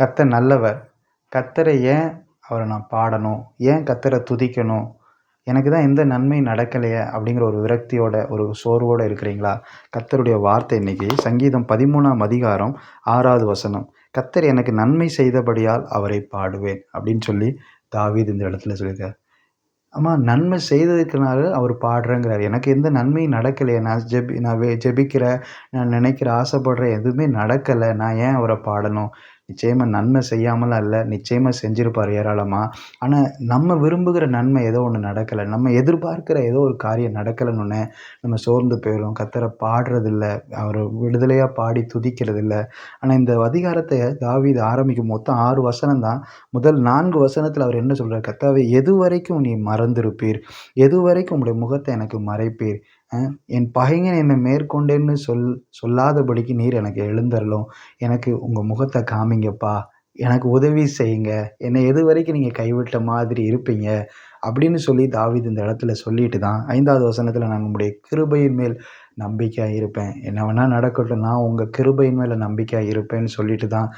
கர்த்தர் நல்லவர். கர்த்தரை ஏன் அவரை நான் பாடணும்? ஏன் கர்த்தரை துதிக்கணும்? எனக்கு தான் எந்த நன்மையும் நடக்கலையே அப்படிங்கிற ஒரு விரக்தியோட ஒரு சோர்வோடு இருக்கிறீங்களா? கத்தருடைய வார்த்தை இன்னைக்கு சங்கீதம் பதிமூணாம் அதிகாரம் ஆறாவது வசனம். கத்தர் எனக்கு நன்மை செய்தபடியால் அவரை பாடுவேன் அப்படின்னு சொல்லி தாவீது இந்த இடத்துல சொல்லியிருக்கார். ஆமாம் நன்மை செய்ததுக்குனால அவர் பாடுறேங்கிறார். எனக்கு எந்த நன்மையும் நடக்கலையே. நான் ஜெபி நான் வே ஜெபிக்கிற நான் நினைக்கிற ஆசைப்படுற எதுவுமே நடக்கலை. நான் ஏன் அவரை பாடணும்? நிச்சயமாக நன்மை செய்யாமலாம் இல்லை. நிச்சயமாக செஞ்சுருப்பார் ஏராளமாக ஆனால் நம்ம விரும்புகிற நன்மை ஏதோ ஒன்று நடக்கலை. நம்ம எதிர்பார்க்கிற ஏதோ ஒரு காரியம் நடக்கலைன்னு நம்ம சோர்ந்து போயிடும் கத்தரை பாடுறதில்ல. அவர் விடுதலையாக பாடி துதிக்கிறதில்ல. ஆனால் இந்த அதிகாரத்தை தாவீது ஆரம்பிக்கும் மொத்தம் ஆறு வசனம் தான் முதல் நான்கு வசனத்தில் அவர் என்ன சொல்கிறார் கத்தாவை எது வரைக்கும் நீ மறந்திருப்பீர்? எது வரைக்கும் உங்களுடைய முகத்தை எனக்கு மறைப்பீர்? என் பகைஞன் என்னை மேற்கொண்டேன்னு சொல் சொல்லாதபடிக்கு நீர் எனக்கு எழுந்தரலும் எனக்கு உங்கள் முகத்தை காமிங்கப்பா. எனக்கு உதவி செய்யுங்க. என்னை எது வரைக்கும் நீங்கள் கைவிட்ட மாதிரி இருப்பீங்க. அப்படின்னு சொல்லி தாவிது இந்த இடத்துல சொல்லிட்டு தான் ஐந்தாவது வசனத்தில் நான் உங்களுடைய கிருபையின் மேல் நம்பிக்கையாக இருப்பேன். என்ன வேணால் நடக்கட்டும் நான் உங்கள் கிருபையின் மேலே நம்பிக்கையாக இருப்பேன்னு சொல்லிட்டு தான்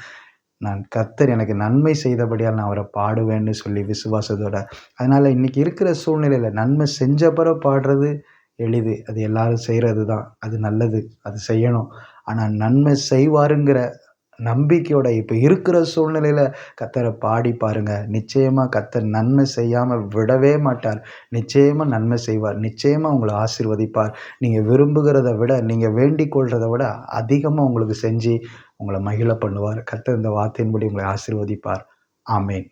நான் கர்த்தர் எனக்கு நன்மை செய்தபடியால் நான் அவரை பாடுவேன்னு சொல்லி விசுவாசத்தோட. அதனால் இன்றைக்கி இருக்கிற சூழ்நிலையில் நன்மை செஞ்ச பிறகு பாடுறது எளிது. அது எல்லாரும் செய்கிறது தான் அது நல்லது. அது செய்யணும். ஆனால் நன்மை செய்வாருங்கிற நம்பிக்கையோட இப்போ இருக்கிற சூழ்நிலையில் கத்தரை பாடி பாருங்கள் நிச்சயமாக கத்தர் நன்மை செய்யாமல் விடவே மாட்டார். நிச்சயமாக நன்மை செய்வார். நிச்சயமாக உங்களை ஆசிர்வதிப்பார். நீங்கள் விரும்புகிறத விட நீங்கள் வேண்டிக் கொள்கிறத விட அதிகமாக உங்களுக்கு செஞ்சு உங்களை மகிழ பண்ணுவார். கத்தர் இந்த வார்த்தையின்படி உங்களை ஆசிர்வதிப்பார். ஆமேன்.